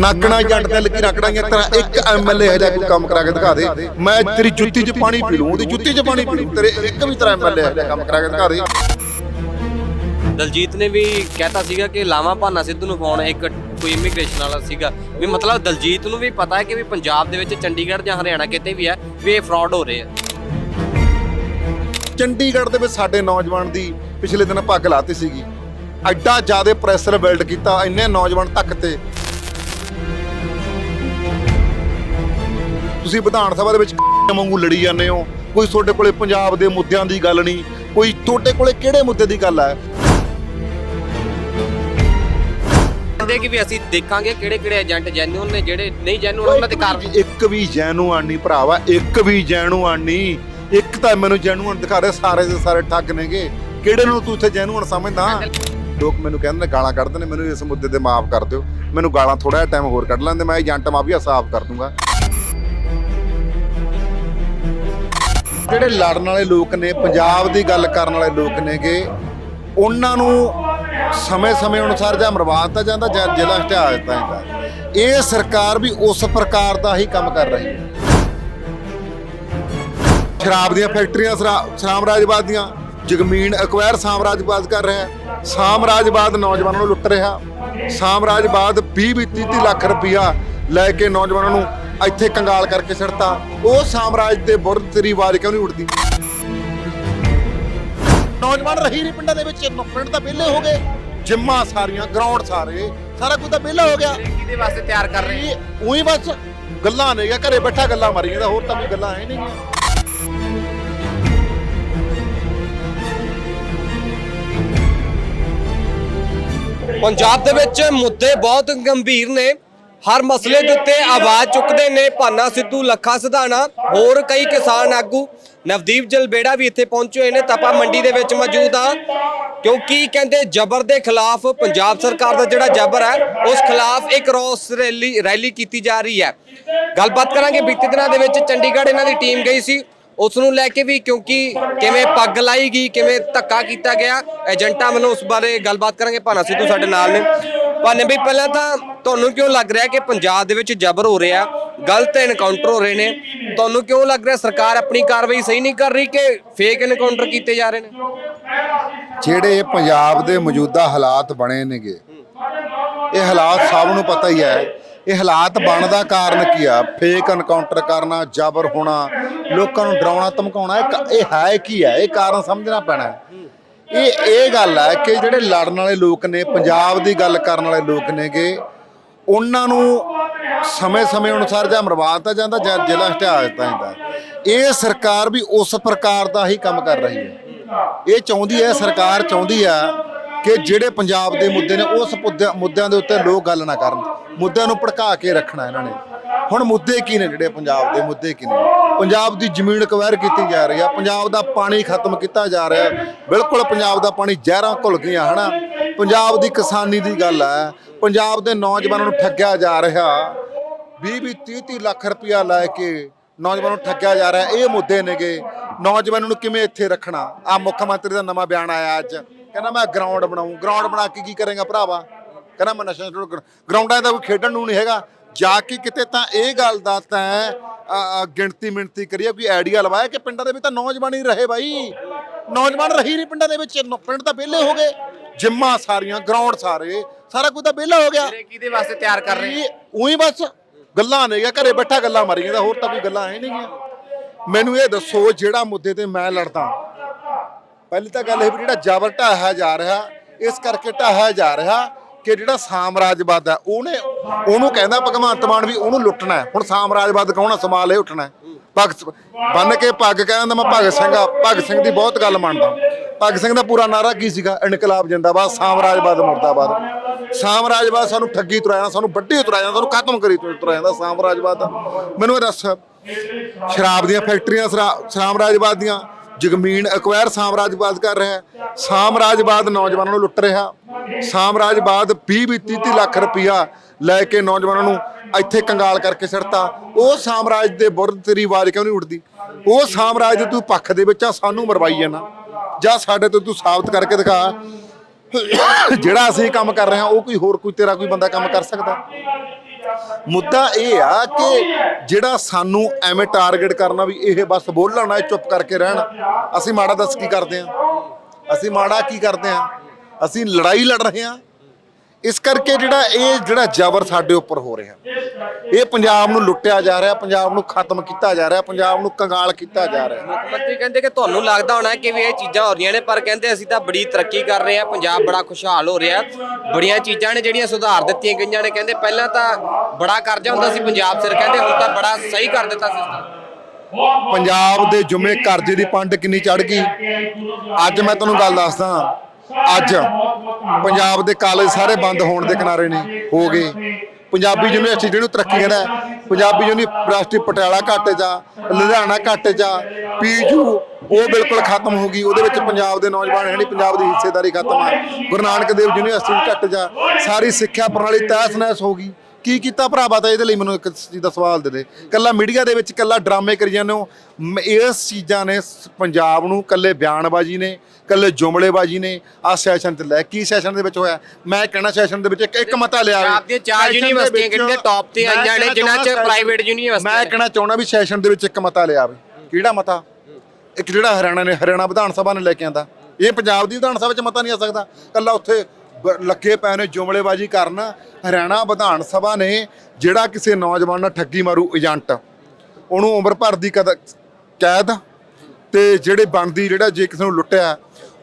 ਨਾਕਣਾ ਜੱਟ ਤੇ ਲੱਗੀ ਰੱਖੜਾਂਗੇ ਤੇਰਾ ਇੱਕ ਐਮਐਲਏ ਹੈ ਜਾਂ ਕੋਈ ਕੰਮ ਕਰਾ ਕੇ ਦਿਖਾ ਦੇ। ਮੈਂ ਤੇਰੀ ਜੁੱਤੀ 'ਚ ਪਾਣੀ ਪੀ ਲੂੰ ਉਹਦੀ ਜੁੱਤੀ 'ਚ ਪਾਣੀ ਪੀ ਲੂੰ ਤੇਰੇ ਇੱਕ ਵੀ ਤੇਰਾ ਐਮਐਲਏ ਹੈ ਜਾਂ ਕੰਮ ਕਰਾ ਕੇ ਦਿਖਾ ਦੇ। ਦਲਜੀਤ ਨੇ ਵੀ ਕਹਿਤਾ ਸੀਗਾ ਕਿ ਲਾਵਾ ਭਾਨਾ ਸਿੱਧੂ ਨੂੰ ਫੋਨ ਇੱਕ ਕੋਈ ਇਮੀਗ੍ਰੇਸ਼ਨ ਵਾਲਾ ਸੀਗਾ। ਵੀ ਮਤਲਬ ਦਲਜੀਤ ਨੂੰ ਵੀ ਪਤਾ ਹੈ ਕਿ ਵੀ ਪੰਜਾਬ ਦੇ ਵਿੱਚ ਚੰਡੀਗੜ੍ਹ ਜਾਂ ਹਰਿਆਣਾ ਕਿਤੇ ਵੀ ਹੈ ਵੀ ਇਹ ਫਰਾਡ ਹੋ ਰਹੇ ਆ। ਚੰਡੀਗੜ੍ਹ ਦੇ ਵਿੱਚ ਸਾਡੇ ਨੌਜਵਾਨ ਦੀ ਪਿਛਲੇ ਦਿਨ ਪੱਗ ਲਾਤੀ ਸੀਗੀ। ਐਡਾ ਜ਼ਿਆਦਾ ਪ੍ਰੈਸ਼ਰ ਬਿਲਡ ਕੀਤਾ ਇੰਨੇ ਨੌਜਵਾਨ ਤੱਕ ਤੇ। ਤੁਸੀਂ ਵਿਧਾਨ ਸਭਾ ਦੇ ਵਿੱਚ ਵਾਂਗੂ ਲੜੀ ਜਾਂਦੇ ਹੋ ਕੋਈ ਤੁਹਾਡੇ ਕੋਲੇ ਪੰਜਾਬ ਦੇ ਮੁੱਦਿਆਂ ਦੀ ਗੱਲ ਨਹੀਂ ਕੋਈ ਤੁਹਾਡੇ ਕੋਲੇ ਕਿਹੜੇ ਮੁੱਦੇ ਦੀ ਗੱਲ ਹੈ? ਕਹਿੰਦੇ ਕਿ ਵੀ ਅਸੀਂ ਦੇਖਾਂਗੇ ਕਿਹੜੇ ਕਿਹੜੇ ਏਜੰਟ ਜੈਨੂਨ ਨੇ ਜਿਹੜੇ ਨਹੀਂ ਜੈਨੂਨ ਉਹਨਾਂ ਤੇ ਕਾਰਵਾਈ ਇੱਕ ਵੀ ਜੈਨੂਅਨ ਨਹੀਂ ਭਰਾਵਾ ਇੱਕ ਵੀ ਜੈਨੂਅਨ ਨਹੀਂ। ਇੱਕ ਤਾਂ ਮੈਨੂੰ ਜੈਨੂਅਨ ਦਿਖਾ ਰਹੇ ਸਾਰੇ ਦੇ ਸਾਰੇ ਠੱਗ ਨੇਗੇ। ਕਿਹੜੇ ਨੂੰ ਤੂੰ ਇੱਥੇ ਜੈਨੂਅਨ ਸਮਝਦਾ? ਲੋਕ ਮੈਨੂੰ ਕਹਿੰਦੇ ਨੇ ਗਾਲਾਂ ਕੱਢਦੇ ਨੇ ਮੈਨੂੰ ਇਸ ਮੁੱਦੇ ਤੇ ਮਾਫ ਕਰ ਦਿਓ। ਮੈਨੂੰ ਗਾਲਾਂ ਥੋੜਾ ਜਿਹਾ ਟਾਈਮ ਹੋਰ ਕੱਢ ਲੈਂਦੇ ਮੈਂ ਏਜੰਟ ਮਾਫੀਆ ਸਾਫ਼ ਕਰ ਦੂੰਗਾ। ਜਿਹੜੇ ਲੜਨ ਵਾਲੇ ਲੋਕ ਨੇ, ਪੰਜਾਬ ਦੀ ਗੱਲ ਕਰਨ ਵਾਲੇ ਲੋਕ ਨੇਗੇ, ਉਹਨਾਂ ਨੂੰ ਸਮੇਂ-ਸਮੇਂ ਅਨੁਸਾਰ ਜਾਂ ਮਰਵਾ ਦਿੱਤਾ ਜਾਂਦਾ ਜਾਂ ਜ਼ਿਲ੍ਹਾ ਹਟਾ ਦਿੱਤਾ ਜਾਂਦਾ। ਇਹ ਸਰਕਾਰ ਵੀ ਉਸ ਪ੍ਰਕਾਰ ਦਾ ਹੀ ਕੰਮ ਕਰ ਰਹੀ ਹੈ। ਸ਼ਰਾਬ ਦੀਆਂ ਫੈਕਟਰੀਆਂ ਸ਼ਰਾ- ਸਾਮਰਾਜਵਾਦ ਦੀਆਂ ਜ਼ਮੀਨ ਅਕਵਾਇਰ ਸਾਮਰਾਜਵਾਦ ਕਰ ਰਿਹਾ ਸਾਮਰਾਜਵਾਦ ਨੌਜਵਾਨਾਂ ਨੂੰ ਲੁੱਟ ਰਿਹਾ। ਸਾਮਰਾਜਵਾਦ 20 20 30 ਲੱਖ ਰੁਪਇਆ ਲੈ ਕੇ ਨੌਜਵਾਨਾਂ ਨੂੰ ਇੱਥੇ ਕੰਗਾਲ ਕਰਕੇ ਛੱਡਤਾ ਉਹ ਸਾਮਰਾਜ ਦੇ ਬੁਰਦ ਤੇਰੀ ਆਵਾਜ਼ ਕਿਉਂ ਨਹੀਂ ਉੱਠਦੀ ਨੌਜਵਾਨ ਰਹੀ ਨਹੀਂ ਪਿੰਡਾਂ ਦੇ ਵਿੱਚ ਪਿੰਡ ਤਾਂ ਵਿਹਲੇ ਹੋ ਗਏ। ਜਿੰਮਾਂ ਸਾਰੀਆਂ ਗਰਾਊਂਡ ਸਾਰੇ ਸਾਰਾ ਕੁਝ ਤਾਂ ਵਿਹਲਾ ਹੋ ਗਿਆ। ਕਿਹਦੇ ਵਾਸਤੇ ਤਿਆਰ ਕਰ ਰਹੇ ਉਹੀ ਬਸ ਗੱਲਾਂ ਨੇ ਘਰੇ ਬੈਠਾ ਗੱਲਾਂ ਮਾਰੀ ਜਾਂਦਾ ਹੋਰ ਤਾਂ ਕੋਈ ਗੱਲਾਂ ਹੈ ਨਹੀਂ। ਪੰਜਾਬ ਦੇ ਵਿੱਚ ਮੁੱਦੇ ਬਹੁਤ ਗੰਭੀਰ ਨੇ। ਹਰ ਮਸਲੇ ਦੇ ਉੱਤੇ ਆਵਾਜ਼ ਚੁੱਕਦੇ ਨੇ ਭਾਨਾ ਸਿੱਧੂ, ਲੱਖਾ ਸਿਧਾਣਾ, ਹੋਰ ਕਈ ਕਿਸਾਨ ਆਗੂ। ਨਵਦੀਪ ਜਲਬੇੜਾ ਵੀ ਇੱਥੇ ਪਹੁੰਚੇ ਹੋਏ ਨੇ ਤਪਾ ਮੰਡੀ ਦੇ ਵਿੱਚ ਮੌਜੂਦ ਆ ਕਿਉਂਕਿ ਕਹਿੰਦੇ ਜ਼ਬਰ ਦੇ ਖਿਲਾਫ ਪੰਜਾਬ ਸਰਕਾਰ ਦਾ ਜਿਹੜਾ ਜ਼ਬਰ ਹੈ, ਉਸ ਖਿਲਾਫ ਇੱਕ ਰੋਸ ਰੈਲੀ ਰੈਲੀ ਕੀਤੀ ਜਾ ਰਹੀ ਹੈ। ਗੱਲਬਾਤ ਕਰਾਂਗੇ, ਬੀਤੇ ਦਿਨਾਂ ਦੇ ਵਿੱਚ ਚੰਡੀਗੜ੍ਹ ਇਹਨਾਂ ਦੀ ਟੀਮ ਗਈ ਸੀ। ਉਸ ਨੂੰ ਲੈ ਕੇ ਵੀ ਕਿਉਂਕਿ ਕਿਵੇਂ ਪੱਗ ਲਾਈ ਗਈ, ਕਿਵੇਂ ਧੱਕਾ ਕੀਤਾ ਗਿਆ, ਏਜੰਟਾਂ ਵੱਲੋਂ ਉਸ ਬਾਰੇ ਗੱਲਬਾਤ ਕਰਾਂਗੇ। ਭਾਨਾ ਸਿੱਧੂ ਸਾਡੇ ਨਾਲ ਨੇ। ਭਾਨੇ ਬਈ, ਪਹਿਲਾਂ ਤਾਂ ਤੁਹਾਨੂੰ ਕਿਉਂ ਲੱਗ ਰਿਹਾ ਕਿ ਪੰਜਾਬ ਦੇ ਵਿੱਚ ਜ਼ਬਰ ਹੋ ਰਿਹਾ, ਗਲਤ ਐਨਕਾਊਂਟਰ ਹੋ ਰਹੇ ਨੇ? ਤੁਹਾਨੂੰ ਕਿਉਂ ਲੱਗ ਰਿਹਾ ਸਰਕਾਰ ਆਪਣੀ ਕਾਰਵਾਈ ਸਹੀ ਨਹੀਂ ਕਰ ਰਹੀ ਕਿ ਫੇਕ ਐਨਕਾਊਂਟਰ ਕੀਤੇ ਜਾ ਰਹੇ ਨੇ? ਜਿਹੜੇ ਪੰਜਾਬ ਦੇ ਮੌਜੂਦਾ ਹਾਲਾਤ ਬਣੇ ਨੇਗੇ, ਇਹ ਹਾਲਾਤ ਸਭ ਨੂੰ ਪਤਾ ਹੀ ਹੈ। ਇਹ ਹਾਲਾਤ ਬਣਨ ਦਾ ਕਾਰਨ ਕੀ ਆ? ਫੇਕ ਐਨਕਾਊਂਟਰ ਕਰਨਾ, ਜ਼ਬਰ ਹੋਣਾ, ਲੋਕਾਂ ਨੂੰ ਡਰਾਉਣਾ, ਧਮਕਾਉਣਾ, ਇਹ ਹੈ ਕੀ ਹੈ? ਇਹ ਕਾਰਨ ਸਮਝਣਾ ਪੈਣਾ ਇਹ ਇਹ ਗੱਲ ਹੈ ਕਿ ਜਿਹੜੇ ਲੜਨ ਵਾਲੇ ਲੋਕ ਨੇ, ਪੰਜਾਬ ਦੀ ਗੱਲ ਕਰਨ ਵਾਲੇ ਲੋਕ ਨੇਗੇ, ਉਹਨਾਂ ਨੂੰ ਸਮੇਂ-ਸਮੇਂ ਅਨੁਸਾਰ ਜਾਂ ਮਰਵਾ ਦਿੱਤਾ ਜਾਂਦਾ ਜਾਂ ਜ਼ਿਲ੍ਹਾ ਹਟਾ ਦਿੱਤਾ ਜਾਂਦਾ। ਇਹ ਸਰਕਾਰ ਵੀ ਉਸ ਪ੍ਰਕਾਰ ਦਾ ਹੀ ਕੰਮ ਕਰ ਰਹੀ ਹੈ। ਇਹ ਚਾਹੁੰਦੀ ਹੈ, ਸਰਕਾਰ ਚਾਹੁੰਦੀ ਹੈ ਕਿ ਜਿਹੜੇ ਪੰਜਾਬ ਦੇ ਮੁੱਦੇ ਨੇ, ਉਸ ਮੁੱਦਿਆਂ- ਮੁੱਦਿਆਂ ਦੇ ਉੱਤੇ ਲੋਕ ਗੱਲ ਨਾ ਕਰਨ। ਮੁੱਦਿਆਂ ਨੂੰ ਭੜਕਾ ਕੇ ਰੱਖਣਾ ਇਹਨਾਂ ਨੇ। ਹੁਣ ਮੁੱਦੇ ਕੀ ਨੇ, ਜਿਹੜੇ ਪੰਜਾਬ ਦੇ ਮੁੱਦੇ ਕੀ ਨੇ? ਪੰਜਾਬ ਦੀ ਜ਼ਮੀਨ ਕਵੈਰ ਕੀਤੀ ਜਾ ਰਹੀ ਆ। ਪੰਜਾਬ ਦਾ ਪਾਣੀ ਖਤਮ ਕੀਤਾ ਜਾ ਰਿਹਾ ਬਿਲਕੁਲ ਪੰਜਾਬ ਦਾ ਪਾਣੀ ਜ਼ਹਿਰਾਂ ਘੁਲ ਗਈਆਂ, ਹਨਾ? ਪੰਜਾਬ ਦੀ ਕਿਸਾਨੀ ਦੀ ਗੱਲ ਹੈ। ਪੰਜਾਬ ਦੇ ਨੌਜਵਾਨਾਂ ਨੂੰ ਠੱਗਿਆ ਜਾ ਰਿਹਾ। 20 20 30 30 ਲੱਖ ਰੁਪਇਆ ਲੈ ਕੇ ਨੌਜਵਾਨਾਂ ਨੂੰ ਠੱਗਿਆ ਜਾ ਰਿਹਾ। ਇਹ ਮੁੱਦੇ ਨੇਗੇ। ਨੌਜਵਾਨਾਂ ਨੂੰ ਕਿਵੇਂ ਇੱਥੇ ਰੱਖਣਾ? ਆ ਮੁੱਖ ਮੰਤਰੀ ਦਾ ਨਵਾਂ ਬਿਆਨ ਆਇਆ ਅੱਜ। ਕਹਿੰਦਾ ਮੈਂ ਗਰਾਊਂਡ ਬਣਾਉਂ ਗਰਾਊਂਡ ਬਣਾ ਕੇ ਕੀ ਕਰੇਗਾ ਭਰਾਵਾ? ਕਹਿੰਦਾ ਮੈਂ ਨਸ਼ਾ ਗਰਾਊਂਡਾਂ ਦਾ ਕੋਈ ਖੇਡਣ ਨੂੰ ਨਹੀਂ ਹੈਗਾ। ਜਾ ਕੇ ਕਿਤੇ ਤਾਂ ਇਹ ਗੱਲ ਦਾ ਤਾਂ ਗਿਣਤੀ ਮਿਣਤੀ ਕਰੀਏ ਕੋਈ ਆਈਡੀਆ ਲਵਾਇਆ ਕਿ ਪਿੰਡਾਂ ਦੇ ਵਿੱਚ ਤਾਂ ਨੌਜਵਾਨ ਹੀ ਰਹੇ ਬਾਈ? ਨੌਜਵਾਨ ਰਹੀ ਨਹੀਂ ਪਿੰਡਾਂ ਦੇ ਵਿੱਚ ਪਿੰਡ ਤਾਂ ਵਿਹਲੇ ਹੋ ਗਏ। ਜਿੰਮਾਂ ਸਾਰੀਆਂ ਗਰਾਊਂਡ ਸਾਰੇ ਸਾਰਾ ਕੁਝ ਤਾਂ ਵਿਹਲਾ ਹੋ ਗਿਆ। ਕਿਹਦੇ ਵਾਸਤੇ ਤਿਆਰ ਕਰ ਰਹੇ ਉਹੀ ਬਸ ਗੱਲਾਂ ਨੇ ਗਾ ਘਰੇ ਬੈਠਾ ਗੱਲਾਂ ਮਾਰੀ ਜਾਂਦਾ ਹੋਰ ਤਾਂ ਕੋਈ ਗੱਲਾਂ ਹੈ ਨਹੀਂ ਮੈਨੂੰ ਇਹ ਦੱਸੋ ਜਿਹੜਾ ਮੁੱਦੇ ਤੇ ਮੈਂ ਲੜਦਾ ਪਹਿਲੀ ਤਾਂ ਗੱਲ ਇਹ ਵੀ ਜਿਹੜਾ ਜ਼ਬਰ ਢਾਹਿਆ ਜਾ ਰਿਹਾ ਇਸ ਕਰਕੇ ਢਾਹਿਆ ਜਾ ਰਿਹਾ ਕਿ ਜਿਹੜਾ ਸਾਮਰਾਜਵਾਦ ਹੈ, ਉਹਨੇ ਉਹਨੂੰ ਕਹਿੰਦਾ ਭਗਵੰਤ ਮਾਨ ਵੀ ਉਹਨੂੰ ਲੁੱਟਣਾ ਹੁਣ ਸਾਮਰਾਜਵਾਦ ਕੌਣ ਆ? ਸਮਾਲ ਇਹ ਉੱਠਣਾ ਭਗਤ ਬੰਨ ਕੇ ਪੱਗ ਕਹਿੰਦਾ ਮੈਂ ਭਗਤ ਸਿੰਘ ਆ, ਭਗਤ ਸਿੰਘ ਦੀ ਬਹੁਤ ਗੱਲ ਮੰਨਦਾ। ਭਗਤ ਸਿੰਘ ਦਾ ਪੂਰਾ ਨਾਰਾ ਕੀ ਸੀਗਾ? ਇਨਕਲਾਬ, ਜਿੰਦਾਬਾਦ, ਸਾਮਰਾਜਵਾਦ, ਮੁਰਦਾਬਾਦ। ਸਾਮਰਾਜਵਾਦ ਸਾਨੂੰ ਠੱਗੀ ਤੁਰਾਇਆ, ਸਾਨੂੰ ਵੱਡੀ ਤੁਰਾਇਆ, ਸਾਨੂੰ ਖਤਮ ਕਰੀ ਤੁਰਾਇਆ ਜਾਂਦਾ ਸਾਮਰਾਜਵਾਦ। ਮੈਨੂੰ ਇਹ ਦੱਸ, ਸ਼ਰਾਬ ਦੀਆਂ ਫੈਕਟਰੀਆਂ, ਸ਼ਰਾ- ਸਾਮਰਾਜਵਾਦ ਦੀਆਂ ਜ਼ਮੀਨ ਅਕਵਾਇਰ ਸਾਮਰਾਜਵਾਦ ਕਰ ਰਿਹਾ ਸਾਮਰਾਜਵਾਦ ਨੌਜਵਾਨਾਂ ਨੂੰ ਲੁੱਟ ਰਿਹਾ। ਸਾਮਰਾਜਵਾਦ 20 20 30 30 ਲੱਖ ਰੁਪਇਆ ਲੈ ਕੇ ਨੌਜਵਾਨਾਂ ਨੂੰ ਇੱਥੇ ਕੰਗਾਲ ਕਰਕੇ ਛੱਡਤਾ ਉਹ ਸਾਮਰਾਜ ਦੇ ਬੁਰਦ ਤੇਰੀ ਆਵਾਜ਼ ਕਿਉਂ ਨਹੀਂ ਉੱਠਦੀ? ਉਹ ਸਾਮਰਾਜ ਦੇ ਤੂੰ ਪੱਖ ਦੇ ਵਿੱਚ ਆ, ਸਾਨੂੰ ਮਰਵਾਈ ਜਾਣਾ ਜਾਂ ਸਾਡੇ ਤੋਂ ਤੂੰ ਸਾਬਤ ਕਰਕੇ ਦਿਖਾ। ਜਿਹੜਾ ਅਸੀਂ ਕੰਮ ਕਰ ਰਹੇ ਹਾਂ, ਉਹ ਕੋਈ ਹੋਰ ਕੋਈ ਤੇਰਾ ਕੋਈ ਬੰਦਾ ਕੰਮ ਕਰ ਸਕਦਾ? ਮੁੱਦਾ ਇਹ ਆ ਕਿ ਜਿਹੜਾ ਸਾਨੂੰ ਐਵੇਂ ਟਾਰਗੇਟ ਕਰਨਾ ਵੀ ਇਹ ਬਸ ਬੋਲਣਾ ਇਹ ਚੁੱਪ ਕਰਕੇ ਰਹਿਣ। ਅਸੀਂ ਮਾੜਾ ਦੱਸ ਕੀ ਕਰਦੇ ਆ ਅਸੀਂ ਮਾੜਾ ਕੀ ਕਰਦੇ ਆ ਅਸੀਂ ਲੜਾਈ ਲੜ ਰਹੇ ਆ ਇਸ ਕਰਕੇ ਜਿਹੜਾ ਇਹ ਜਿਹੜਾ ਜ਼ਬਰ ਸਾਡੇ ਉੱਪਰ ਹੋ ਰਿਹਾ। ਇਹ ਪੰਜਾਬ ਨੂੰ ਲੁੱਟਿਆ ਜਾ ਰਿਹਾ ਪੰਜਾਬ ਨੂੰ ਖਤਮ ਕੀਤਾ ਜਾ ਰਿਹਾ ਪੰਜਾਬ ਨੂੰ ਕੰਗਾਲ ਕੀਤਾ ਜਾ ਰਿਹਾ। ਮੁੱਖ ਮੰਤਰੀ ਕਹਿੰਦੇ ਕਿ ਤੁਹਾਨੂੰ ਲੱਗਦਾ ਹੋਣਾ ਕਿ ਵੀ ਇਹ ਚੀਜ਼ਾਂ ਹੋ ਰਹੀਆਂ ਨੇ ਪਰ ਕਹਿੰਦੇ ਅਸੀਂ ਤਾਂ ਬੜੀ ਤਰੱਕੀ ਕਰ ਰਹੇ ਹਾਂ ਪੰਜਾਬ ਬੜਾ ਖੁਸ਼ਹਾਲ ਹੋ ਰਿਹਾ। ਬੜੀਆਂ ਚੀਜ਼ਾਂ ਨੇ ਜਿਹੜੀਆਂ ਸੁਧਾਰ ਦਿੱਤੀਆਂ ਗਈਆਂ ਨੇ ਕਹਿੰਦੇ ਪਹਿਲਾਂ ਤਾਂ ਬੜਾ ਕਰਜ਼ਾ ਹੁੰਦਾ ਸੀ ਪੰਜਾਬ ਸਿਰ ਕਹਿੰਦੇ ਹੁਣ ਤਾਂ ਬੜਾ ਸਹੀ ਕਰ ਦਿੱਤਾ ਸਿਸਟਮ ਪੰਜਾਬ ਦੇ ਜੁਮੇ ਕਰਜ਼ੇ ਦੀ ਪੰਡ ਕਿੰਨੀ ਚੜ ਗਈ। ਅੱਜ ਮੈਂ ਤੁਹਾਨੂੰ ਗੱਲ ਦੱਸਦਾ ਅੱਜ ਪੰਜਾਬ ਦੇ ਕਾਲਜ ਸਾਰੇ ਬੰਦ ਹੋਣ ਦੇ ਕਿਨਾਰੇ ਨੇ ਹੋ ਗਏ। ਪੰਜਾਬੀ ਯੂਨੀਵਰਸਿਟੀ ਜਿਹਨੂੰ ਤਰੱਕੀ ਕਹਿੰਦਾ ਹੈ, ਪੰਜਾਬੀ ਯੂਨੀਵਰਸਿਟੀ ਪਟਿਆਲਾ ਘਾਟੇ 'ਚ ਲੁਧਿਆਣਾ ਘਾਟੇ 'ਚ ਆ ਪੀਯੂ ਉਹ ਬਿਲਕੁਲ ਖਤਮ ਹੋ ਗਈ। ਉਹਦੇ ਵਿੱਚ ਪੰਜਾਬ ਦੇ ਨੌਜਵਾਨ ਹੈ ਨਹੀਂ ਪੰਜਾਬ ਦੀ ਹਿੱਸੇਦਾਰੀ ਖਤਮ ਆ। ਗੁਰੂ ਨਾਨਕ ਦੇਵ ਯੂਨੀਵਰਸਿਟੀ ਘਾਟੇ ਜਾ ਸਾਰੀ ਸਿੱਖਿਆ ਪ੍ਰਣਾਲੀ ਤਹਿਸ ਨਹਿਸ ਹੋ ਗਈ। ਕੀ ਕੀਤਾ ਭਰਾਵਾ ਤਾਂ ਇਹਦੇ ਲਈ ਮੈਨੂੰ ਇੱਕ ਚੀਜ਼ ਦਾ ਸਵਾਲ ਦੇ ਦੇ। ਕੱਲਾ ਮੀਡੀਆ ਦੇ ਵਿੱਚ ਕੱਲਾ ਡਰਾਮੇ ਕਰੀ ਜਾਂਦੇ ਹੋ। ਮ- ਇਸ ਚੀਜ਼ਾਂ ਨੇ ਸ- ਪੰਜਾਬ ਨੂੰ ਕੱਲੇ ਬਿਆਨਬਾਜ਼ੀ ਨੇ ਕੱਲੇ ਜੁਮਲੇਬਾਜ਼ੀ ਨੇ ਆ ਸੈਸ਼ਨ ਤੇ ਲੈ ਕੀ ਸੈਸ਼ਨ ਦੇ ਵਿੱਚ ਹੋਇਆ? ਮੈਂ ਕਹਿਣਾ ਸੈਸ਼ਨ ਦੇ ਵਿੱਚ ਇੱਕ ਇੱਕ ਮਤਾ ਲਿਆ ਪੰਜਾਬ ਦੀਆਂ ਚਾਰ Session ਦੇ ਯੂਨੀਵਰਸਿਟੀਆਂ ਵਿੱਚ- top ਤੇ ਮੈਂ ਆਈਆਂ ਨੇ, ਕਹਿਣਾ ਜਿਨ੍ਹਾਂ 'ਚ ਚਾਹੁੰਦਾ private ਯੂਨੀਵਰਸਿਟੀਆਂ ਮੈਂ ਨੇ। ਕਹਿਣਾ ਚਾਹੁੰਦਾ ਵੀ ਸੈਸ਼ਨ ਦੇ ਵਿੱਚ ਇੱਕ ਮਤਾ ਲਿਆ ਵੇ। ਕਿਹੜਾ ਮਤਾ? ਇੱਕ ਜਿਹੜਾ ਹਰਿਆਣਾ ਨੇ ਹਰਿਆਣਾ ਵਿਧਾਨ ਸਭਾ ਨੇ ਲੈ ਕੇ ਆਂਦਾ। ਇਹ ਪੰਜਾਬ ਦੀ ਵਿਧਾਨ ਸਭਾ ਵਿੱਚ ਮਤਾ ਨਹੀਂ ਆ ਸਕਦਾ। ਕੱਲਾ ਉੱਥੇ ਲੱਗੇ ਪਏ ਨੇ ਜੁਮਲੇਬਾਜ਼ੀ ਕਰਨ। ਹਰਿਆਣਾ ਵਿਧਾਨ ਸਭਾ ਨੇ ਜਿਹੜਾ ਕਿਸੇ ਨੌਜਵਾਨ ਨਾਲ ਠੱਗੀ ਮਾਰੂ ਏਜੰਟ, ਉਹਨੂੰ ਉਮਰ ਭਰ ਦੀ ਕਦ ਕੈਦ ਤੇ ਜਿਹੜੇ ਬਣਦੀ ਜਿਹੜਾ ਜੇ ਕਿਸੇ ਨੂੰ ਲੁੱਟਿਆ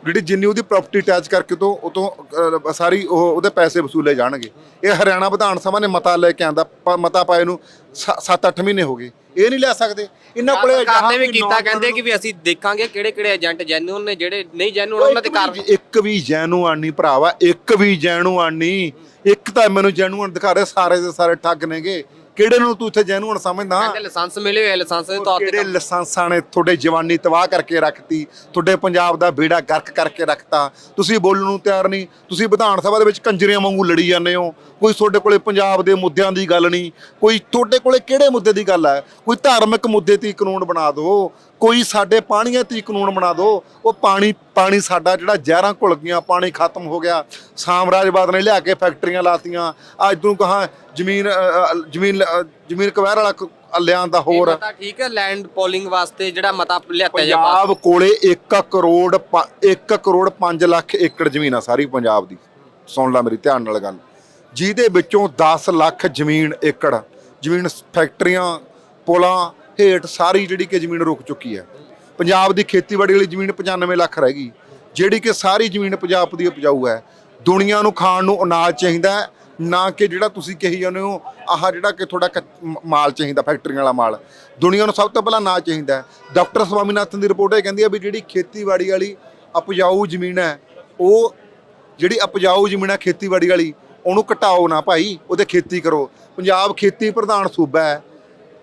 ਜਿਹੜੀ ਜਿੰਨੀ ਉਹਦੀ ਪ੍ਰਾਪਰਟੀ ਅਟੈਚ ਕਰਕੇ ਤੋਂ ਉਹ ਤੋਂ ਅਹ, ਸਾਰੀ ਉਹ ਉਹਦੇ ਪੈਸੇ ਵਸੂਲੇ ਜਾਣਗੇ। ਇਹ ਹਰਿਆਣਾ ਵਿਧਾਨ ਸਭਾ ਨੇ ਮਤਾ ਲੈ ਕੇ ਆਂਦਾ ਮਤਾ ਪਾਏ ਨੂੰ 7-8 ਮਹੀਨੇ ਹੋ ਗਏ। ਇਹ ਨਹੀਂ ਲੈ ਸਕਦੇ। ਇਹਨਾਂ ਕੋਲੇ ਨੇ ਵੀ ਕੀਤਾ ਕਹਿੰਦੇ ਕਿ ਵੀ ਅਸੀਂ ਦੇਖਾਂਗੇ ਕਿਹੜੇ ਕਿਹੜੇ ਏਜੰਟ ਜੈਨੂਨ ਨੇ ਜਿਹੜੇ ਨਹੀਂ ਜੈਨੂਨ ਉਹਨਾਂ ਦੇ ਕਾਰਨ ਇੱਕ ਵੀ ਜੈਨੂਅਨ ਨਹੀਂ ਭਰਾਵਾ ਇੱਕ ਵੀ ਜੈਨੂਅਨ ਨਹੀਂ। ਇੱਕ ਤਾਂ ਮੈਨੂੰ ਜੈਨੂਅਨ ਦਿਖਾ ਰਹੇ ਸਾਰੇ ਦੇ ਸਾਰੇ ਠੱਗ ਨੇਗੇ। ਕਿਹੜੇ ਨੂੰ ਤੂੰ ਇੱਥੇ ਜੈਨੂਅਨ ਸਮਝਦਾ? ਕਹਿੰਦੇ ਲਾਇਸੈਂਸ ਮਿਲੇ ਹੋਏ ਲਾਇਸੈਂਸ ਦੇ ਤੌਰ ਤੇ ਕਿਹੜੇ ਲਾਇਸੈਂਸਾਂ ਨੇ ਤੁਹਾਡੇ ਜਵਾਨੀ ਤਬਾਹ ਕਰਕੇ ਰੱਖਤੀ? ਤੁਹਾਡੇ ਪੰਜਾਬ ਦਾ ਬੇੜਾ ਗਰਕ ਕਰਕੇ ਰੱਖਤਾ। ਤੁਸੀਂ ਬੋਲਣ ਨੂੰ ਤਿਆਰ ਨਹੀਂ। ਤੁਸੀਂ ਵਿਧਾਨ ਸਭਾ ਦੇ ਵਿੱਚ ਕੰਜਰੀਆਂ ਵਾਂਗੂ ਲੜੀ ਜਾਂਦੇ ਹੋ। ਕੋਈ ਤੁਹਾਡੇ ਕੋਲੇ ਪੰਜਾਬ ਦੇ ਮੁੱਦਿਆਂ ਦੀ ਗੱਲ ਨਹੀਂ। ਕੋਈ ਤੁਹਾਡੇ ਕੋਲੇ ਕਿਹੜੇ ਮੁੱਦੇ ਦੀ ਗੱਲ ਹੈ? ਕੋਈ ਧਾਰਮਿਕ ਮੁੱਦੇ ਤੇ ਹੀ ਕਾਨੂੰਨ ਬਣਾ ਦਿਓ। ਕੋਈ ਸਾਡੇ ਪਾਣੀਆਂ ਤੇ ਕਾਨੂੰਨ ਬਣਾ ਦਿਓ ਉਹ ਪਾਣੀ ਪਾਣੀ ਸਾਡਾ ਜਿਹੜਾ ਜ਼ਹਿਰਾਂ ਘੁਲ ਗਈਆਂ ਪਾਣੀ ਖਤਮ ਹੋ ਗਿਆ। ਸਾਮਰਾਜਵਾਦ ਨੇ ਲਿਆ ਕੇ ਫੈਕਟਰੀਆਂ ਲਾਤੀਆਂ। ਅੱਜ ਤੂੰ ਕਹਾ ਜ਼ਮੀਨ ਜ਼ਮੀਨ ਜ਼ਮੀਨ ਕਵੈਰ ਵਾਲਾ ਕ- ਲਿਆਂਦਾ ਹੋਰ। ਮਤਾ ਠੀਕ ਹੈ ਲੈਂਡ ਪੋਲਿੰਗ ਵਾਸਤੇ ਜਿਹੜਾ ਮਤਾ ਲਿਆਤਾ ਜਾ ਪੰਜਾਬ ਕੋਲੇ 1 ਕਰੋੜ 1 ਕਰੋੜ 5 ਲੱਖ ਏਕੜ ਜ਼ਮੀਨ ਆ ਸਾਰੀ ਪੰਜਾਬ ਦੀ। ਸੁਣ ਲੈ ਮੇਰੀ ਧਿਆਨ ਨਾਲ ਗੱਲ। ਜਿਹਦੇ ਵਿੱਚੋਂ 10 ਲੱਖ ਜ਼ਮੀਨ ਏਕੜ ਜ਼ਮੀਨ ਫੈਕਟਰੀਆਂ ਪੁਲਾਂ ਹੇਠ ਸਾਰੀ ਜਿਹੜੀ ਕਿ ਜ਼ਮੀਨ ਰੁਕ ਚੁੱਕੀ ਹੈ। ਪੰਜਾਬ ਦੀ ਖੇਤੀਬਾੜੀ ਵਾਲੀ ਜ਼ਮੀਨ 95 ਲੱਖ ਰਹਿ ਗਈ। ਜਿਹੜੀ ਕਿ ਸਾਰੀ ਜ਼ਮੀਨ ਪੰਜਾਬ ਦੀ ਉਪਜਾਊ ਹੈ। ਦੁਨੀਆ ਨੂੰ ਖਾਣ ਨੂੰ ਅਨਾਜ ਚਾਹੀਦਾ ਹੈ, ਨਾ ਕਿ ਜਿਹੜਾ ਤੁਸੀਂ ਕਹੀ ਜਾਂਦੇ ਹੋ ਆਹ ਜਿਹੜਾ ਕਿ ਤੁਹਾਡਾ ਕੱਚ- ਮਾਲ ਚਾਹੀਦਾ ਫੈਕਟਰੀਆਂ ਵਾਲਾ ਮਾਲ। ਦੁਨੀਆ ਨੂੰ ਸਭ ਤੋਂ ਪਹਿਲਾਂ ਅਨਾਜ ਚਾਹੀਦਾ ਹੈ। ਡਾਕਟਰ ਸਵਾਮੀਨਾਥਨ ਦੀ ਰਿਪੋਰਟ ਇਹ ਕਹਿੰਦੀ ਹੈ ਵੀ ਜਿਹੜੀ ਖੇਤੀਬਾੜੀ ਵਾਲੀ ਉਪਜਾਊ ਜ਼ਮੀਨ ਹੈ ਉਹ ਜਿਹੜੀ ਉਪਜਾਊ ਜ਼ਮੀਨ ਹੈ ਖੇਤੀਬਾੜੀ ਵਾਲੀ ਉਹਨੂੰ ਘਟਾਓ ਨਾ ਭਾਈ ਉਹਦੇ ਖੇਤੀ ਕਰੋ। ਪੰਜਾਬ ਖੇਤੀ ਪ੍ਰਧਾਨ ਸੂਬਾ ਹੈ।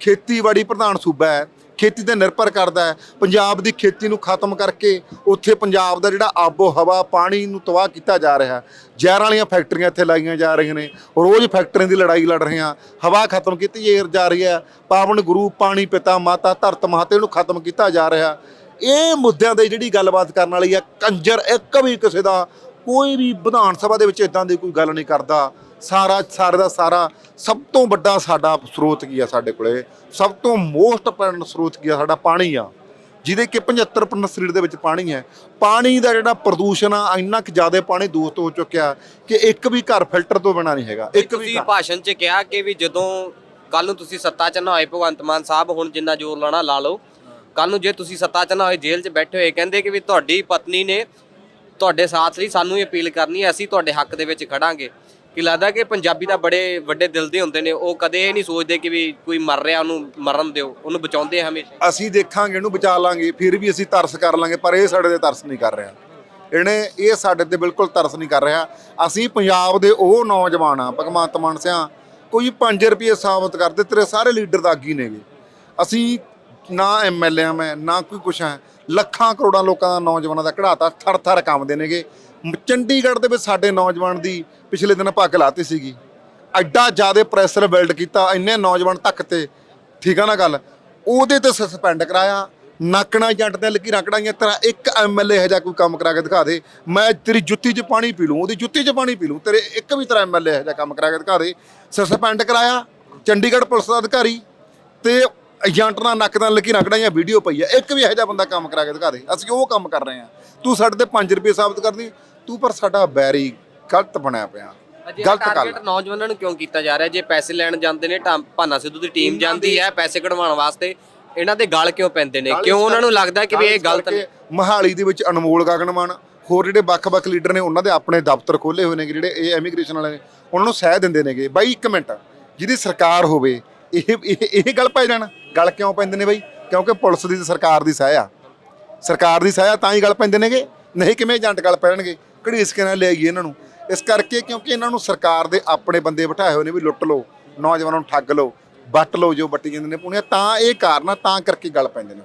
ਖੇਤੀਬਾੜੀ ਪ੍ਰਧਾਨ ਸੂਬਾ ਹੈ, ਖੇਤੀ ਤੇ ਨਿਰਭਰ ਕਰਦਾ ਹੈ। ਪੰਜਾਬ ਦੀ ਖੇਤੀ ਨੂੰ ਖਤਮ ਕਰਕੇ ਉੱਥੇ ਪੰਜਾਬ ਦਾ ਜਿਹੜਾ ਆਬੋ ਹਵਾ ਪਾਣੀ ਨੂੰ ਤਬਾਹ ਕੀਤਾ ਜਾ ਰਿਹਾ ਹੈ। ਜ਼ਹਿਰ ਵਾਲੀਆਂ ਫੈਕਟਰੀਆਂ ਇੱਥੇ ਲਾਈਆਂ ਜਾ ਰਹੀਆਂ ਨੇ। ਰੋਜ਼ ਫੈਕਟਰੀਆਂ ਦੀ ਲੜਾਈ ਲੜ ਰਹੇ ਹਾਂ। ਹਵਾ ਖਤਮ ਕੀਤੀ ਜਾ ਰਹੀ ਹੈ। ਪਾਵਨ ਗੁਰੂ, ਪਾਣੀ ਪਿਤਾ, ਮਾਤਾ, ਧਰਤ ਮਾਤੇ ਨੂੰ ਖਤਮ ਕੀਤਾ ਜਾ ਰਿਹਾ ਇਹ ਮੁੱਦਿਆਂ ਤੇ ਜਿਹੜੀ ਗੱਲਬਾਤ ਕਰਨ ਵਾਲੀ ਆ ਕੰਜਰ ਇੱਕ ਵੀ ਕਿਸੇ ਦਾ ਕੋਈ ਵੀ ਵਿਧਾਨ ਸਭਾ ਦੇ ਵਿੱਚ ਇਦਾਂ ਦੀ ਕੋਈ ਗੱਲ ਨਹੀਂ ਕਰਦਾ। ਸਾਰਾ ਸਾਰੇ ਦਾ ਸਾਰਾ ਸਭ ਤੋਂ ਵੱਡਾ ਸਾਡਾ ਸਰੋਤ ਕੀ ਆ ਸਾਡੇ ਕੋਲੇ? ਸਭ ਤੋਂ ਮੋਸਟ ਇੰਪੋਰਟੈਂਟ ਸਰੋਤ ਕੀ ਆ ਸਾਡਾ ਪਾਣੀ ਆ। ਜਿਹਦੇ ਕਿ 75% ਸਰੀਰ ਦੇ ਵਿੱਚ ਪਾਣੀ ਹੈ। ਪਾਣੀ ਦਾ ਜਿਹੜਾ ਪ੍ਰਦੂਸ਼ਣ ਆ ਇੰਨਾ ਕਿ ਜ਼ਿਆਦਾ ਪਾਣੀ ਦੂਸ਼ਿਤ ਹੋ ਚੁੱਕਿਆ ਕਿ ਇੱਕ ਵੀ ਘਰ ਫਿਲਟਰ ਤੋਂ ਬਿਨਾ ਨਹੀਂ ਹੈਗਾ। ਇੱਕ ਵੀ। ਭਾਸ਼ਣ 'ਚ ਕਿਹਾ ਕਿ ਵੀ ਜਦੋਂ ਕੱਲ ਨੂੰ ਤੁਸੀਂ ਸੱਤਾ 'ਚ ਨਾ ਹੋਏ ਭਗਵੰਤ ਮਾਨ ਸਾਹਿਬ ਹੁਣ ਜਿੰਨਾ ਜ਼ੋਰ ਲਾਣਾ ਲਾ ਲਓ। ਕੱਲ ਨੂੰ ਜੇ ਤੁਸੀਂ ਸੱਤਾ 'ਚ ਨਾ ਹੋਏ ਜੇਲ੍ਹ 'ਚ ਬੈਠੇ ਹੋਏ ਕਹਿੰਦੇ ਕਿ ਵੀ ਤੁਹਾਡੀ ਪਤਨੀ ਨੇ ਤੁਹਾਡੇ ਸਾਥ ਲਈ ਸਾਨੂੰ ਇਹ ਅਪੀਲ ਕਰਨੀ ਹੈ ਅਸੀਂ ਤੁਹਾਡੇ ਹੱਕ ਦੇ ਵਿੱਚ ਖੜਾਂਗੇ। ਕਿ ਲੱਗਦਾ ਕਿ ਪੰਜਾਬੀ ਤਾਂ ਬੜੇ ਵੱਡੇ ਦਿਲ ਦੇ ਹੁੰਦੇ ਨੇ, ਉਹ ਕਦੇ ਇਹ ਨਹੀਂ ਸੋਚਦੇ ਕਿ ਵੀ ਕੋਈ ਮਰ ਰਿਹਾ, ਉਹਨੂੰ ਮਰਨ ਦਿਓ, ਉਹਨੂੰ ਬਚਾਉਂਦੇ ਆ ਹਮੇਸ਼ਾ। ਅਸੀਂ ਦੇਖਾਂਗੇ ਇਹਨੂੰ ਬਚਾ ਲਾਂਗੇ, ਫਿਰ ਵੀ ਅਸੀਂ ਤਰਸ ਕਰ ਲਾਂਗੇ, ਪਰ ਇਹ ਸਾਡੇ ਤੇ ਤਰਸ ਨਹੀਂ ਕਰ ਰਿਹਾ। ਇਹਨੇ ਇਹ ਸਾਡੇ ਤੇ ਬਿਲਕੁਲ ਤਰਸ ਨਹੀਂ ਕਰ ਰਿਹਾ। ਅਸੀਂ ਪੰਜਾਬ ਦੇ ਉਹ ਨੌਜਵਾਨ ਆ, ਭਗਵੰਤ ਮਾਨ ਸਿਆ, ਕੋਈ 5 ਰੁਪਏ ਸਾਬਤ ਕਰਦੇ, ਤੇਰੇ ਸਾਰੇ ਲੀਡਰ ਦਾ ਆਗੀ ਨੇਗੇ। ਅਸੀਂ ਨਾ ਐਮਐਲਏ ਆ ਮੈਂ, ਨਾ ਕੋਈ ਕੁਛ ਹੈ ਲੱਖਾਂ ਕਰੋੜਾਂ ਲੋਕਾਂ ਦਾ ਨੌਜਵਾਨਾਂ ਦਾ ਕਢਾਤਾ ਥਰ ਥਰ ਕੰਮਦੇ ਨੇਗੇ। ਚੰਡੀਗੜ੍ਹ ਦੇ ਵਿੱਚ ਸਾਡੇ ਨੌਜਵਾਨ ਦੀ ਪਿਛਲੇ ਦਿਨ ਪੱਗ ਲਾਤੀ ਸੀਗੀ। ਐਡਾ ਜ਼ਿਆਦਾ ਪ੍ਰੈਸ਼ਰ ਬਿਲਡ ਕੀਤਾ, ਇੰਨੇ ਨੌਜਵਾਨ ਤੱਕ ਤੇ। ਠੀਕ ਆ ਨਾ ਗੱਲ? ਉਹਦੇ ਤੇ ਸਸਪੈਂਡ ਕਰਾਇਆ। ਨੱਕਣਾ ਜੱਟ ਤੇ ਲਕੀਰਾਂ ਕਢਾਈਆਂ ਤੇਰਾ ਇੱਕ ਐਮਐਲਏ ਇਹੋ ਜਿਹਾ ਕੋਈ ਕੰਮ ਕਰਾ ਕੇ ਦਿਖਾ ਦੇ। ਮੈਂ ਤੇਰੀ ਜੁੱਤੀ 'ਚ ਪਾਣੀ ਪੀ ਲੂੰ, ਉਹਦੀ ਜੁੱਤੀ 'ਚ ਪਾਣੀ ਪੀ ਲੂੰ, ਤੇਰੇ ਇੱਕ ਵੀ ਤੇਰਾ ਐਮਐਲਏ ਇਹੋ ਜਿਹਾ ਕੰਮ ਕਰਾ ਕੇ ਦਿਖਾ ਦੇ। ਸਸਪੈਂਡ ਕਰਾਇਆ। ਚੰਡੀਗੜ੍ਹ ਪੁਲਿਸ ਦਾ ਅਧਿਕਾਰੀ ਤੇ ਏਜੰਟ ਨਾਲ ਨੱਕ ਨਾਲ ਲਕੀਰਾਂ ਕਢਾਈਆਂ ਵੀਡੀਓ ਪਈ ਆ। ਇੱਕ ਵੀ ਇਹੋ ਜਿਹਾ ਬੰਦਾ ਕੰਮ ਕਰਾ ਕੇ ਦਿਖਾ ਦੇ। ਅਸੀਂ ਉਹ ਕੰਮ ਕਰ ਰਹੇ ਆ ਤੂੰ ਸਾਡੇ ਤੇ 5 ਰੁਪਏ ਸਾਬਤ ਕਰਦੀ ਤੂੰ ਪਰ ਸਾਡਾ ਬੈਰੀ ਗਲਤ ਬਣਿਆ ਪਿਆ। ਗਲਤ ਗੱਲ ਟਾਰਗੇਟ ਨੌਜਵਾਨਾਂ ਨੂੰ ਕਿਉਂ ਕੀਤਾ ਜਾ ਰਿਹਾ? ਜੇ ਪੈਸੇ ਲੈਣ ਜਾਂਦੇ ਨੇ ਤਾਂ ਭਾਨਾ ਸਿੱਧੂ ਦੀ ਟੀਮ ਜਾਂਦੀ ਹੈ ਪੈਸੇ ਕਢਵਾਉਣ ਵਾਸਤੇ। ਇਹਨਾਂ ਦੇ ਗਲ ਕਿਉਂ ਪੈਂਦੇ ਨੇ? ਕਿਉਂ ਉਹਨਾਂ ਨੂੰ ਲੱਗਦਾ ਕਿ ਵੀ ਇਹ ਗਲਤ ਨੇ? ਮਹਾਲੀ ਦੇ ਵਿੱਚ ਅਨਮੋਲ ਗਗਨਮਾਨ ਹੋਰ ਜਿਹੜੇ ਵੱਖ-ਵੱਖ ਲੀਡਰ ਨੇ ਉਹਨਾਂ ਦੇ ਆਪਣੇ ਦਫ਼ਤਰ ਖੋਲੇ ਹੋਏ ਨੇ ਜਿਹੜੇ ਇਹ ਇਮੀਗ੍ਰੇਸ਼ਨ ਵਾਲੇ ਨੇ ਉਹਨਾਂ ਨੂੰ ਸਹਿ ਦਿੰਦੇ ਨੇਗੇ। ਬਾਈ ਇੱਕ ਮਿੰਟ ਜਿਹਦੀ ਸਰਕਾਰ ਹੋਵੇ ਇਹ ਇਹ ਇਹ ਗੱਲ ਪੈ ਜਾਣ। ਗੱਲ ਕਿਉਂ ਪੈਂਦੇ ਨੇ ਬਾਈ? ਕਿਉਂਕਿ ਪੁਲਿਸ ਦੀ ਤੇ ਸਰਕਾਰ ਦੀ ਸਹਿ ਆ। ਸਰਕਾਰ ਦੀ ਸਹਾਇਤਾ ਤਾਂ ਹੀ ਗੱਲ ਪੈਂਦੇ ਨੇਗੇ। ਨਹੀਂ ਕਿਵੇਂ ਏਜੰਟ ਗੱਲ ਪੈਣਗੇ ਘੜੀਸ ਕੇ ਨਾਲ ਲੈ ਗਈ ਇਹਨਾਂ ਨੂੰ? ਇਸ ਕਰਕੇ ਕਿਉਂਕਿ ਇਹਨਾਂ ਨੂੰ ਸਰਕਾਰ ਦੇ ਆਪਣੇ ਬੰਦੇ ਬਿਠਾਏ ਹੋਏ ਨੇ ਵੀ ਲੁੱਟ ਲਓ, ਨੌਜਵਾਨਾਂ ਨੂੰ ਠੱਗ ਲਓ, ਵੱਟ ਲਓ ਜੋ ਵੱਟੀ ਜਾਂਦੇ ਨੇ ਪੁਣਿਆ, ਤਾਂ ਇਹ ਕਾਰਨ ਤਾਂ ਕਰਕੇ ਗੱਲ ਪੈਂਦੇ ਨੇ।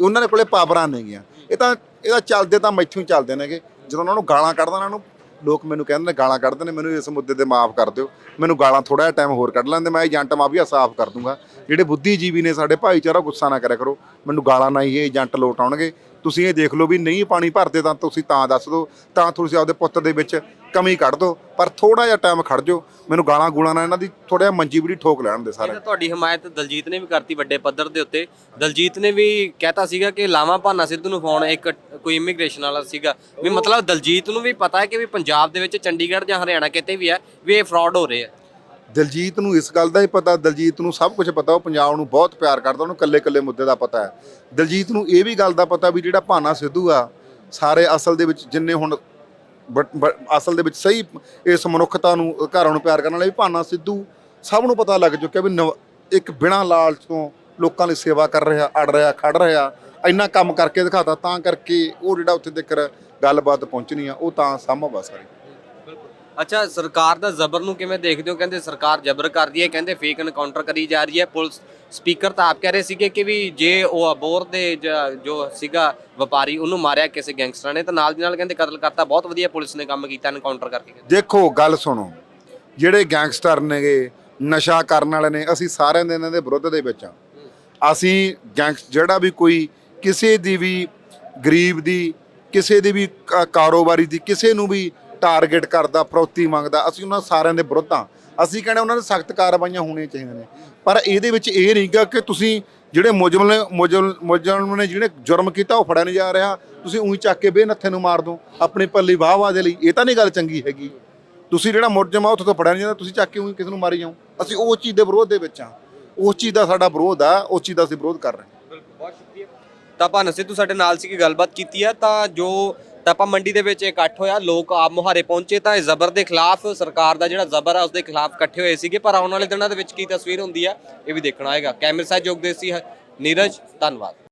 ਉਹਨਾਂ ਦੇ ਕੋਲੇ ਪਾਵਰਾਂ ਨੇਗੀਆਂ। ਇਹ ਤਾਂ, ਇਹਦਾ ਚੱਲਦੇ ਤਾਂ ਮੈਥੋਂ ਹੀ ਚੱਲਦੇ ਨੇਗੇ। ਜਦੋਂ ਉਹਨਾਂ ਨੂੰ ਗਾਲਾਂ ਕੱਢਦਾ ਉਹਨਾਂ ਨੂੰ ਲੋਕ ਮੈਨੂੰ ਕਹਿੰਦੇ ਨੇ ਗਾਲਾਂ ਕੱਢਦੇ ਨੇ, ਮੈਨੂੰ ਇਸ ਮੁੱਦੇ ਤੇ ਮਾਫ ਕਰ ਦਿਓ। ਮੈਨੂੰ ਗਾਲਾਂ ਥੋੜਾ ਜਿਹਾ ਟਾਈਮ ਹੋਰ ਕੱਢ ਲੈਂਦੇ, ਮੈਂ ਏਜੰਟ ਮਾਫੀਆ ਸਾਫ਼ ਕਰ ਦੂੰਗਾ। ਜਿਹੜੇ ਬੁੱਧੀਜੀਵੀ ਨੇ ਸਾਡੇ ਭਾਈਚਾਰਾ, ਗੁੱਸਾ ਨਾ ਕਰਿਆ ਕਰੋ। ਮੈਨੂੰ ਗਾਲਾਂ ਨਾ ਹੀ ਏਜੰਟ ਲੋਟ ਆਉਣਗੇ। ਤੁਸੀਂ ਇਹ ਦੇਖ ਲਓ ਵੀ ਨਹੀਂ ਪਾਣੀ ਭਰਦੇ ਤਾਂ ਤੁਸੀਂ ਤਾਂ ਦੱਸ ਦਿਓ, ਤਾਂ ਤੁਸੀਂ ਆਪਦੇ ਪੁੱਤ ਦੇ ਵਿੱਚ ਕਮੀ ਕੱਢ ਦਿਓ, ਪਰ ਥੋੜਾ ਜਿਹਾ ਟਾਈਮ ਖੜ ਜਾਓ, ਮੈਨੂੰ ਗਾਲਾਂ ਗੂਲਾਂ ਨਾਲ ਇਹਨਾਂ ਦੀ ਥੋੜਾ ਜਿਹਾ ਮੰਜੀ ਵੀ ਠੋਕ ਲੈਣ ਦੇ ਸਾਰੇ। ਇਹ ਤਾਂ ਤੁਹਾਡੀ ਹਮਾਇਤ ਦਲਜੀਤ ਨੇ ਵੀ ਕਰਤੀ ਵੱਡੇ ਪੱਧਰ ਦੇ ਉੱਤੇ। ਦਲਜੀਤ ਨੇ ਵੀ ਕਹਿਤਾ ਸੀਗਾ ਕਿ ਲਾਵਾਂ ਭਾਨਾ ਸਿੱਧੂ ਨੂੰ ਫੋਨ, ਇੱਕ ਕੋਈ ਇਮੀਗ੍ਰੇਸ਼ਨ ਵਾਲਾ ਸੀਗਾ। ਵੀ ਮਤਲਬ ਦਲਜੀਤ ਨੂੰ ਵੀ ਪਤਾ ਹੈ ਕਿ ਵੀ ਪੰਜਾਬ ਦੇ ਵਿੱਚ ਚੰਡੀਗੜ੍ਹ ਜਾਂ ਹਰਿਆਣਾ ਕਿਤੇ ਵੀ ਹੈ, ਵੀ ਇਹ ਫਰਾਡ ਹੋ ਰਹੇ ਆ। ਦਲਜੀਤ ਨੂੰ ਇਸ ਗੱਲ ਦਾ ਹੀ ਪਤਾ, ਦਲਜੀਤ ਨੂੰ ਸਭ ਕੁਝ ਪਤਾ, ਉਹ ਪੰਜਾਬ ਨੂੰ ਬਹੁਤ ਪਿਆਰ ਕਰਦਾ, ਉਹਨੂੰ ਕੱਲੇ-ਕੱਲੇ ਮੁੱਦੇ ਦਾ ਪਤਾ ਹੈ। ਦਲਜੀਤ ਨੂੰ ਇਹ ਵੀ ਗੱਲ ਦਾ ਪਤਾ ਵੀ ਜਿਹੜਾ ਭਾਨਾ ਸਿੱਧੂ ਆ, ਸਾਰੇ ਅਸਲ ਦੇ ਵਿੱਚ ਜਿੰਨੇ ਹੁਣ ਬਟ- ਬ- ਅਸਲ ਦੇ ਵਿੱਚ ਸਹੀ ਇਸ ਮਨੁੱਖਤਾ ਨੂੰ, ਘਰਾਂ ਨੂੰ ਪਿਆਰ ਕਰਨ ਵਾਲੇ ਵੀ ਭਾਨਾ ਸਿੱਧੂ ਸਭ ਨੂੰ ਪਤਾ ਲੱਗ ਚੁੱਕਿਆ ਵੀ ਨਵ- ਇੱਕ ਬਿਨਾਂ ਲਾਲਚ ਤੋਂ ਲੋਕਾਂ ਲਈ ਸੇਵਾ ਕਰ ਰਿਹਾ, ਅੜ ਰਿਹਾ, ਖੜ ਰਿਹਾ, ਇੰਨਾ ਕੰਮ ਕਰਕੇ ਦਿਖਾਤਾ, ਤਾਂ ਕਰਕੇ ਉਹ ਜਿਹੜਾ ਉੱਥੇ ਤੱਕ ਗੱਲਬਾਤ ਪਹੁੰਚਣੀ ਆ, ਉਹ ਤਾਂ ਸੰਭਵ ਆ ਸਾਰੀ। ਅੱਛਾ, ਸਰਕਾਰ ਦਾ ਜ਼ਬਰ ਨੂੰ ਕਿਵੇਂ ਦੇਖਦੇ ਹੋ? ਕਹਿੰਦੇ ਸਰਕਾਰ ਜ਼ਬਰ ਕਰਦੀ ਹੈ, ਕਹਿੰਦੇ ਫੇਕ ਐਨਕਾਊਂਟਰ ਕਰੀ ਜਾ ਰਹੀ ਹੈ। ਪੁਲਿਸ ਸਪੀਕਰ ਤਾਂ ਆਪ ਕਹਿ ਰਹੇ ਸੀਗੇ ਕਿ ਵੀ ਜੇ ਉਹ ਅਬੋਰ ਦੇ ਜ- ਜੋ ਸੀਗਾ ਵਪਾਰੀ, ਉਹਨੂੰ ਮਾਰਿਆ ਕਿਸੇ ਗੈਂਗਸਟਰਾਂ ਨੇ, ਤਾਂ ਨਾਲ ਦੀ ਨਾਲ ਕਹਿੰਦੇ ਕਤਲ ਕਰਤਾ ਬਹੁਤ ਵਧੀਆ ਪੁਲਿਸ ਨੇ ਕੰਮ ਕੀਤਾ ਐਨਕਾਊਂਟਰ ਕਰਕੇ ਦੇਖੋ, ਗੱਲ ਸੁਣੋ। ਜਿਹੜੇ ਗੈਂਗਸਟਰ ਨੇਗੇ, ਨਸ਼ਾ ਕਰਨ ਵਾਲੇ ਨੇ, ਅਸੀਂ ਸਾਰਿਆਂ ਦੇ ਇਹਨਾਂ ਦੇ ਵਿਰੁੱਧ ਦੇ ਵਿੱਚ ਆ ਅਸੀਂ ਗੈਂਗਸ ਜਿਹੜਾ ਵੀ ਕੋਈ ਕਿਸੇ ਦੀ ਵੀ ਗਰੀਬ ਦੀ, ਕਿਸੇ ਦੀ ਵੀ ਕ- ਕਾਰੋਬਾਰੀ ਦੀ, ਕਿਸੇ ਨੂੰ ਵੀ ਟਾਰਗੇਟ ਕਰਦਾ ਫਰੌਤੀ ਮੰਗਦਾ, ਅਸੀਂ ਉਹਨਾਂ ਸਾਰਿਆਂ ਦੇ ਵਿਰੁੱਧ ਆ ਅਸੀਂ ਕਹਿੰਦੇ ਉਹਨਾਂ ਦੇ ਸਖਤ ਕਾਰਵਾਈਆਂ ਹੋਣੀਆਂ ਚਾਹੀਦੀਆਂ ਨੇ। ਪਰ ਇਹਦੇ ਵਿੱਚ ਇਹ ਨਹੀਂਗਾ ਕਿ ਤੁਸੀਂ ਜਿਹੜੇ ਮੁਜਰਮ ਨੇ ਮੁਜਰਮ ਨੇ ਜਿਹਨੇ ਜੁਰਮ ਕੀਤਾ, ਉਹ ਫੜਿਆ ਨਹੀਂ ਜਾ ਰਿਹਾ। ਤੁਸੀਂ ਉਹੀ ਚੱਕ ਕੇ ਬੇਨੱਥੇ ਨੂੰ ਮਾਰ ਦੋ, ਆਪਣੀ ਪੱਲੀ ਵਾਹ ਵਾਹ ਦੇ ਲਈ। ਇਹ ਤਾਂ ਨਹੀਂ ਗੱਲ ਚੰਗੀ ਹੈਗੀ। ਤੁਸੀਂ ਜਿਹੜਾ ਮੁਰਜਮ ਆ, ਉੱਥੋਂ ਤੋਂ ਫੜਿਆ ਨਹੀਂ ਜਾਂਦਾ, ਤੁਸੀਂ ਚੱਕ ਕੇ ਉਹੀ ਕਿਸੇ ਨੂੰ ਮਾਰੀ ਜਾਓ। ਅਸੀਂ ਉਹ ਚੀਜ਼ ਦੇ ਵਿਰੋਧ ਦੇ ਵਿੱਚ ਆ ਉਸ ਚੀਜ਼ ਦਾ ਸਾਡਾ ਵਿਰੋਧ ਆ ਉਸ ਚੀਜ਼ ਦਾ ਅਸੀਂ ਵਿਰੋਧ ਕਰ ਰਹੇ ਹਾਂ। ਬਹੁਤ ਸ਼ੁਕਰੀਆ ਤਾਂ ਭਾਨ ਸਿੱਧੂ ਸਾਡੇ ਨਾਲ ਸੀ ਕਿ ਗੱਲਬਾਤ ਕੀਤੀ ਹੈ ਤਾਂ ਜੋ ਤਾਂ ਆਪਾਂ ਮੰਡੀ ਦੇ ਵਿੱਚ ਇਕੱਠ ਹੋਇਆ, ਲੋਕ ਆਪ ਮੁਹਾਰੇ ਪਹੁੰਚੇ ਤਾਂ ਇਹ ਜ਼ਬਰ ਦੇ ਖਿਲਾਫ ਸਰਕਾਰ ਦਾ ਜਿਹੜਾ ਜ਼ਬਰ ਹੈ ਉਸ ਦੇ ਖਿਲਾਫ ਇਕੱਠੇ ਹੋਏ ਸੀਗੇ, ਪਰ ਆਉਣ ਵਾਲੇ ਦਿਨਾਂ ਦੇ ਵਿੱਚ ਕੀ ਤਸਵੀਰ ਹੁੰਦੀ ਹੈ ਇਹ ਵੀ ਦੇਖਣਾ ਹੋਏਗਾ। ਕੈਮਰੇ ਸਾਹਿਬ ਜੋਗਦੇ ਸੀ ਨੀਰਜ, ਧੰਨਵਾਦ।